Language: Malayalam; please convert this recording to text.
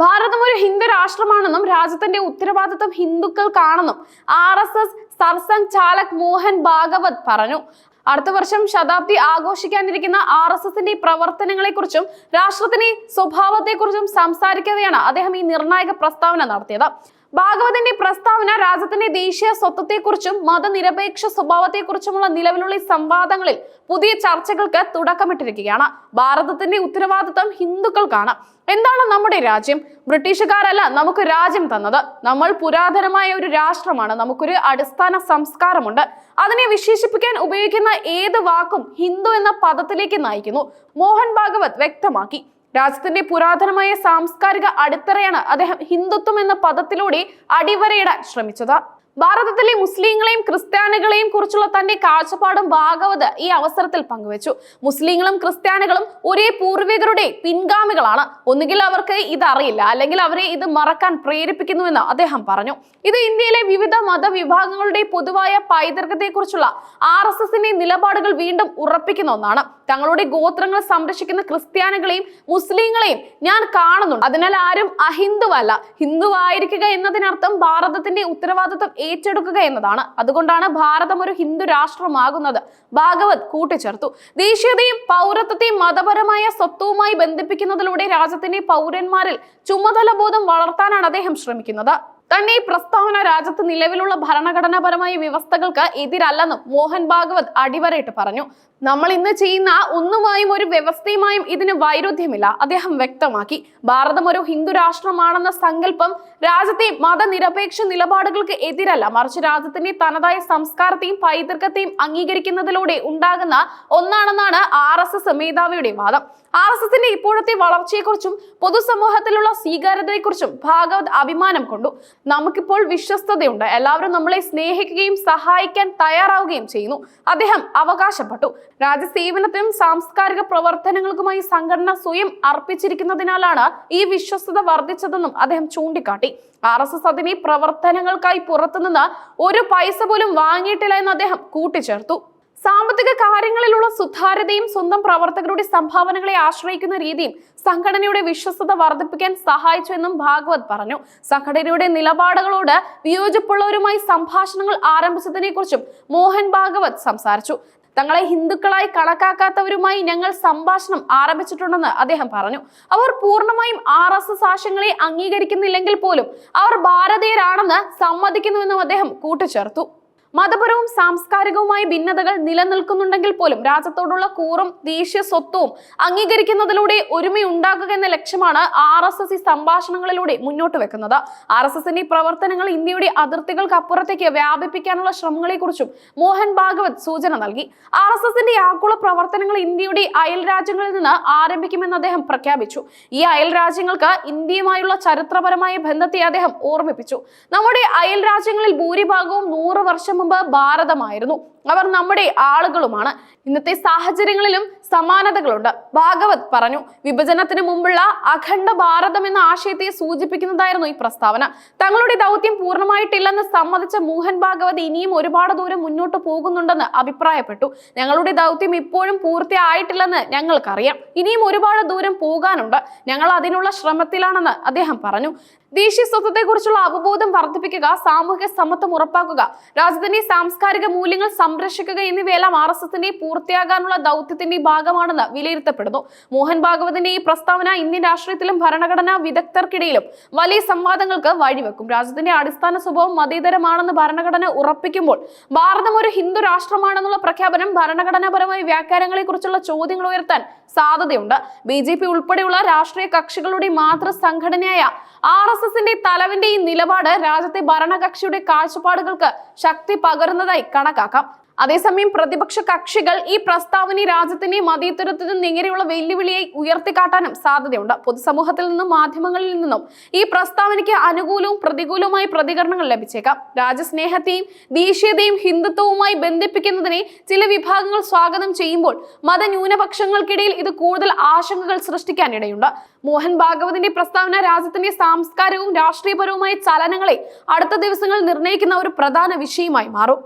ഭാരതം ഒരു ഹിന്ദു രാഷ്ട്രമാണെന്നും രാജ്യത്തിന്റെ ഉത്തരവാദിത്വം ഹിന്ദുക്കൾക്കാണെന്നും R S S Sarsanghchalak Mohan Bhagwat പറഞ്ഞു. അടുത്ത വർഷം ശതാബ്ദി ആഘോഷിക്കാനിരിക്കുന്ന ആർ എസ് എസിന്റെ പ്രവർത്തനങ്ങളെക്കുറിച്ചും രാഷ്ട്രത്തിന്റെ സ്വഭാവത്തെക്കുറിച്ചും സംസാരിക്കവെയാണ് അദ്ദേഹം ഈ നിർണായക പ്രസ്താവന നടത്തിയത്. ഭാഗവതിന്റെ പ്രസ്താവന രാജ്യത്തിന്റെ ദേശീയ സ്വത്വത്തെക്കുറിച്ചും മതനിരപേക്ഷ സ്വഭാവത്തെക്കുറിച്ചുമുള്ള നിലവിലുള്ള സംവാദങ്ങളിൽ പുതിയ ചർച്ചകൾക്ക് തുടക്കമിട്ടിരിക്കുകയാണ്. ഭാരതത്തിന്റെ ഉത്തരവാദിത്തം ഹിന്ദുക്കൾക്കാണ്. എന്താണ് നമ്മുടെ രാജ്യം? ബ്രിട്ടീഷുകാരല്ല നമുക്ക് രാജ്യം തന്നത്. നമ്മൾ പുരാതനമായ ഒരു രാഷ്ട്രമാണ്. നമുക്കൊരു അടിസ്ഥാന സംസ്കാരമുണ്ട്. അതിനെ വിശേഷിപ്പിക്കാൻ ഉപയോഗിക്കുന്ന ഏത് വാക്കും ഹിന്ദു എന്ന പദത്തിലേക്ക് നയിക്കുന്നു. മോഹൻ ഭാഗവത് വ്യക്തമാക്കി. രാജ്യത്തിന്റെ പുരാതനമായ സാംസ്കാരിക അടിത്തറയാണ് അദ്ദേഹം ഹിന്ദുത്വം എന്ന പദത്തിലൂടെ അടിവരയിടാൻ ശ്രമിച്ചത്. ഭാരതത്തിലെ മുസ്ലിങ്ങളെയും ക്രിസ്ത്യാനികളെയും കുറിച്ചുള്ള തന്റെ കാഴ്ചപ്പാടും ഭാഗവത് ഈ അവസരത്തിൽ പങ്കുവച്ചു. മുസ്ലിങ്ങളും ക്രിസ്ത്യാനികളും ഒരേ പൂർവികരുടെ പിൻഗാമികളാണ്. ഒന്നുകിൽ അവർക്ക് ഇതറിയില്ല അല്ലെങ്കിൽ അവരെ ഇത് മറക്കാൻ പ്രേരിപ്പിക്കുന്നുവെന്ന് അദ്ദേഹം പറഞ്ഞു. ഇത് ഇന്ത്യയിലെ വിവിധ മതവിഭാഗങ്ങളുടെ പൊതുവായ പൈതൃകത്തെക്കുറിച്ചുള്ള ആർ എസ് എസിന്റെ നിലപാടുകൾ വീണ്ടും ഉറപ്പിക്കുന്ന ഒന്നാണ്. തങ്ങളുടെ ഗോത്രങ്ങൾ സംരക്ഷിക്കുന്ന ക്രിസ്ത്യാനികളെയും മുസ്ലിങ്ങളെയും ഞാൻ കാണുന്നുണ്ട്. അതിനാൽ ആരും അഹിന്ദുവല്ല. ഹിന്ദുവായിരിക്കുക എന്നതിനർത്ഥം ഭാരതത്തിന്റെ ഉത്തരവാദിത്വം ഏറ്റെടുക്കുക എന്നതാണ്. അതുകൊണ്ടാണ് ഭാരതം ഒരു ഹിന്ദു രാഷ്ട്രമാകുന്നത്. ഭാഗവത് കൂട്ടിച്ചേർത്തു. ദേശീയതയും പൗരത്വത്തെയും മതപരമായ സ്വത്വവുമായി ബന്ധിപ്പിക്കുന്നതിലൂടെ രാജ്യത്തിന്റെ പൗരന്മാരിൽ ചുമതല ബോധം വളർത്താനാണ് അദ്ദേഹം ശ്രമിക്കുന്നത്. തന്നെ ഈ പ്രസ്താവന രാജ്യത്ത് നിലവിലുള്ള ഭരണഘടനാപരമായ വ്യവസ്ഥകൾക്ക് എതിരല്ലെന്നും മോഹൻ ഭാഗവത് അടിവരയിട്ട് പറഞ്ഞു. നമ്മൾ ഇന്ന് ചെയ്യുന്ന ഒന്നുമായും ഒരു വ്യവസ്ഥയുമായും ഇതിന് വൈരുദ്ധ്യമില്ല അദ്ദേഹം വ്യക്തമാക്കി. ഭാരതം ഒരു ഹിന്ദു രാഷ്ട്രമാണെന്ന സങ്കല്പം രാജ്യത്തെ മതനിരപേക്ഷ നിലപാടുകൾക്ക് എതിരല്ല. മറിച്ച് രാജ്യത്തിന്റെ തനതായ സംസ്കാരത്തെയും പൈതൃകത്തെയും അംഗീകരിക്കുന്നതിലൂടെ ഉണ്ടാകുന്ന ഒന്നാണെന്നാണ് ആർ എസ് എസ് മേധാവിയുടെ വാദം. ആർ എസ് എസിന്റെ ഇപ്പോഴത്തെ വളർച്ചയെക്കുറിച്ചും പൊതുസമൂഹത്തിലുള്ള സ്വീകാര്യതയെക്കുറിച്ചും ഭാഗവത് അഭിമാനം കൊണ്ടു. നമുക്കിപ്പോൾ വിശ്വസ്തതയുണ്ട്. എല്ലാവരും നമ്മളെ സ്നേഹിക്കുകയും സഹായിക്കാൻ തയ്യാറാവുകയും ചെയ്യുന്നു. അദ്ദേഹം അവകാശപ്പെട്ടു. രാജ്യസേവനത്തിനും സാംസ്കാരിക പ്രവർത്തനങ്ങൾക്കുമായി സംഘടന സ്വയം അർപ്പിച്ചിരിക്കുന്നതിനാലാണ് ഈ വിശ്വസ്തത വർദ്ധിച്ചതെന്നും അദ്ദേഹം ചൂണ്ടിക്കാട്ടി. ആർ എസ് എസ് അതിനെ പ്രവർത്തനങ്ങൾക്കായി പുറത്തുനിന്ന് ഒരു പൈസ പോലും വാങ്ങിയിട്ടില്ല എന്ന് അദ്ദേഹം കൂട്ടിച്ചേർത്തു. സാമ്പത്തിക കാര്യങ്ങളിലുള്ള സുതാര്യതയും സ്വന്തം പ്രവർത്തകരുടെ സംഭാവനകളെ ആശ്രയിക്കുന്ന രീതിയും സംഘടനയുടെ വിശ്വസ്തത വർദ്ധിപ്പിക്കാൻ സഹായിച്ചു എന്നും ഭാഗവത് പറഞ്ഞു. സംഘടനയുടെ നിലപാടുകളോട് വിയോജിപ്പുള്ളവരുമായി സംഭാഷണങ്ങൾ ആരംഭിച്ചതിനെ കുറിച്ചും മോഹൻ ഭാഗവത് സംസാരിച്ചു. തങ്ങളെ ഹിന്ദുക്കളായി കണക്കാക്കാത്തവരുമായി ഞങ്ങൾ സംഭാഷണം ആരംഭിച്ചിട്ടുണ്ടെന്ന് അദ്ദേഹം പറഞ്ഞു. അവർ പൂർണമായും ആർ എസ് എസ് ആശയങ്ങളെ അംഗീകരിക്കുന്നില്ലെങ്കിൽ പോലും അവർ ഭാരതീയരാണെന്ന് സമ്മതിക്കുന്നുവെന്നും അദ്ദേഹം കൂട്ടിച്ചേർത്തു. മതപരവും സാംസ്കാരികവുമായ ഭിന്നതകൾ നിലനിൽക്കുന്നുണ്ടെങ്കിൽ പോലും രാജ്യത്തോടുള്ള കൂറും ദേശീയ സ്വത്വവും അംഗീകരിക്കുന്നതിലൂടെ ഒരുമയുണ്ടാക്കുക എന്ന ലക്ഷ്യമാണ് ആർ എസ് എസ് ഈ സംഭാഷണങ്ങളിലൂടെ മുന്നോട്ട് വെക്കുന്നത്. ആർ എസ് എസിന്റെ പ്രവർത്തനങ്ങൾ ഇന്ത്യയുടെ അതിർത്തികൾക്ക് അപ്പുറത്തേക്ക് വ്യാപിപ്പിക്കാനുള്ള ശ്രമങ്ങളെക്കുറിച്ചും മോഹൻ ഭാഗവത് സൂചന നൽകി. ആർ എസ് എസിന്റെ ആഗോള പ്രവർത്തനങ്ങൾ ഇന്ത്യയുടെ അയൽ രാജ്യങ്ങളിൽ നിന്ന് ആരംഭിക്കുമെന്ന് അദ്ദേഹം പ്രഖ്യാപിച്ചു. ഈ അയൽ രാജ്യങ്ങൾക്ക് ഇന്ത്യയുമായുള്ള ചരിത്രപരമായ ബന്ധത്തെ അദ്ദേഹം ഓർമ്മിപ്പിച്ചു. നമ്മുടെ അയൽ രാജ്യങ്ങളിൽ ഭൂരിഭാഗവും നൂറ് വർഷം മുമ്പ് ഭാരതമായിരുന്നു. അവർ നമ്മുടെ ആളുകളുമാണ്. ഇന്നത്തെ സാഹചര്യങ്ങളിലും സമാനതകളുണ്ട്. ഭാഗവത് പറഞ്ഞു വിഭജനത്തിന് മുമ്പുള്ള അഖണ്ഡ ഭാരതം എന്ന ആശയത്തെ സൂചിപ്പിക്കുന്നതായിരുന്നു ഈ പ്രസ്താവന. തങ്ങളുടെ ദൗത്യം പൂർണമായിട്ടില്ലെന്ന് സമ്മതിച്ച മോഹൻ ഭാഗവത് ഇനിയും ഒരുപാട് ദൂരം മുന്നോട്ട് പോകുന്നുണ്ടെന്ന് അഭിപ്രായപ്പെട്ടു. ഞങ്ങളുടെ ദൗത്യം ഇപ്പോഴും പൂർത്തിയായിട്ടില്ലെന്ന് ഞങ്ങൾക്കറിയാം. ഇനിയും ഒരുപാട് ദൂരം പോകാനുണ്ട്. ഞങ്ങൾ അതിനുള്ള ശ്രമത്തിലാണെന്ന് അദ്ദേഹം പറഞ്ഞു. ദേശീയ സ്വത്വത്തെക്കുറിച്ചുള്ള അവബോധം വർദ്ധിപ്പിക്കുക സാമൂഹിക സമത്വം ഉറപ്പാക്കുക രാജ്യത്തിന്റെ സാംസ്കാരിക മൂല്യങ്ങൾ സംരക്ഷിക്കുക എന്നിവയെല്ലാം ആർ എസ് എസിന്റെ പൂർത്തിയാകാനുള്ള ദൗത്യത്തിന്റെ ഭാഗമാണെന്ന് വിലയിരുത്തപ്പെടുന്നു. മോഹൻ ഭാഗവതിന്റെ ഈ പ്രസ്താവന ഇന്ത്യൻ രാഷ്ട്രീയത്തിലും ഭരണഘടനാ വിദഗ്ധർക്കിടയിലും വലിയ സംവാദങ്ങൾക്ക് വഴിവെക്കും. രാജ്യത്തിന്റെ അടിസ്ഥാന സ്വഭാവം മതേതരമാണെന്ന് ഭരണഘടന ഉറപ്പിക്കുമ്പോൾ ഭാരതം ഒരു ഹിന്ദു രാഷ്ട്രമാണെന്നുള്ള പ്രഖ്യാപനം ഭരണഘടനാപരമായ വ്യാഖ്യാനങ്ങളെ കുറിച്ചുള്ള ചോദ്യങ്ങൾ ഉയർത്താൻ സാധ്യതയുണ്ട്. ബി ജെ പി ഉൾപ്പെടെയുള്ള രാഷ്ട്രീയ കക്ഷികളുടെ മാതൃ സംഘടനയായ ആർ എസ് എസിന്റെ തലവിന്റെ ഈ നിലപാട് രാജ്യത്തെ ഭരണകക്ഷിയുടെ കാഴ്ചപ്പാടുകൾക്ക് ശക്തി പകരുന്നതായി കണക്കാക്കാം. അതേസമയം പ്രതിപക്ഷ കക്ഷികൾ ഈ പ്രസ്താവന രാജ്യത്തിന്റെ മതേതരത്വത്തിന് നേരെയുള്ള വെല്ലുവിളിയായി ഉയർത്തിക്കാട്ടാനും സാധ്യതയുണ്ട്. പൊതുസമൂഹത്തിൽ നിന്നും മാധ്യമങ്ങളിൽ നിന്നും ഈ പ്രസ്താവനയ്ക്ക് അനുകൂലവും പ്രതികൂലവുമായ പ്രതികരണങ്ങൾ ലഭിച്ചേക്കാം. രാജ്യസ്നേഹത്തെയും ദേശീയതയും ഹിന്ദുത്വവുമായി ബന്ധിപ്പിക്കുന്നതിനെ ചില വിഭാഗങ്ങൾ സ്വാഗതം ചെയ്യുമ്പോൾ മതന്യൂനപക്ഷങ്ങൾക്കിടയിൽ ഇത് കൂടുതൽ ആശങ്കകൾ സൃഷ്ടിക്കാനിടയുണ്ട് മോഹൻ ഭാഗവതിന്റെ പ്രസ്താവന രാജ്യത്തിന്റെ സാംസ്കാരികവും രാഷ്ട്രീയപരവുമായ ചലനങ്ങളെ അടുത്ത ദിവസങ്ങളിൽ നിർണയിക്കുന്ന ഒരു പ്രധാന വിഷയമായി മാറും.